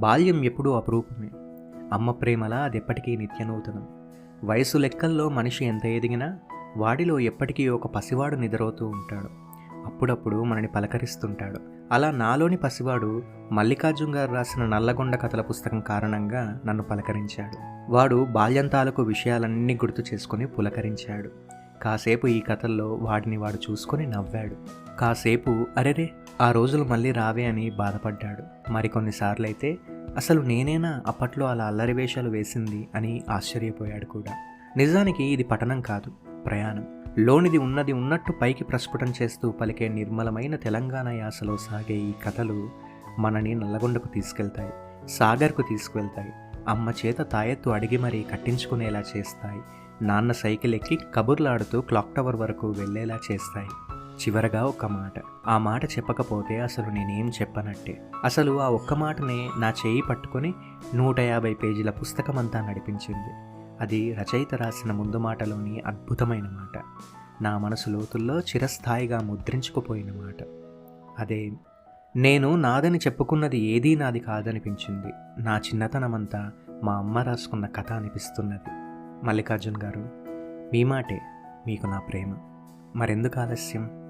బాల్యం ఎప్పుడూ అపురూపమే. అమ్మ ప్రేమలా అది ఎప్పటికీ నిత్యనూతనం. వయసు లెక్కల్లో మనిషి ఎంత ఎదిగినా వాడిలో ఎప్పటికీ ఒక పసివాడు నిద్రవుతూ ఉంటాడు. అప్పుడప్పుడు మనని పలకరిస్తుంటాడు. అలా నాలోని పసివాడు మల్లికార్జున్ గారు రాసిన నల్లగొండ కథల పుస్తకం కారణంగా నన్ను పలకరించాడు. వాడు బాల్యం తాలూకు విషయాలన్నీ గుర్తు చేసుకుని పులకరించాడు. కాసేపు ఈ కథల్లో వాడిని వాడు చూసుకొని నవ్వాడు. కాసేపు అరెరే! ఆ రోజులు మళ్ళీ రావే అని బాధపడ్డాడు. మరికొన్నిసార్లు అయితే అసలు నేనేనా అప్పట్లో అలా అల్లరి వేషాలు వేసింది? అని ఆశ్చర్యపోయాడు కూడా. నిజానికి ఇది పఠనం కాదు ప్రయాణం. లోనిది ఉన్నది ఉన్నట్టు పైకి ప్రస్ఫుటం చేస్తూ పలికే నిర్మలమైన తెలంగాణ యాసలో సాగే ఈ కథలు మనని నల్లగొండకు తీసుకెళ్తాయి సాగర్కు తీసుకువెళ్తాయి. అమ్మ చేత తాయెత్తు అడిగి మరీ కట్టించుకునేలా చేస్తాయి. నాన్న సైకిల్ ఎక్కి కబుర్లాడుతూ క్లాక్ టవర్ వరకు వెళ్ళేలా చేస్తాయి. చివరగా ఒక్క మాట. ఆ మాట చెప్పకపోతే అసలు నేనేం చెప్పనట్టే. అసలు ఆ ఒక్క మాటనే నా చేయి పట్టుకొని నూట యాభై పేజీల పుస్తకం అంతా నడిపించింది. అది రచయిత రాసిన ముందు మాటలోని అద్భుతమైన మాట. నా మనసు లోతుల్లో చిరస్థాయిగా ముద్రించుకుపోయిన మాట. అదే నేను నాదని చెప్పుకున్నది ఏదీ నాది కాదనిపించింది. నా చిన్నతనమంతా మా అమ్మ రాసుకున్న కథ అనిపిస్తున్నది. మల్లికార్జున్ గారు మీ మాటే మీకు నా ప్రేమ. మరెందుకు ఆలస్యం?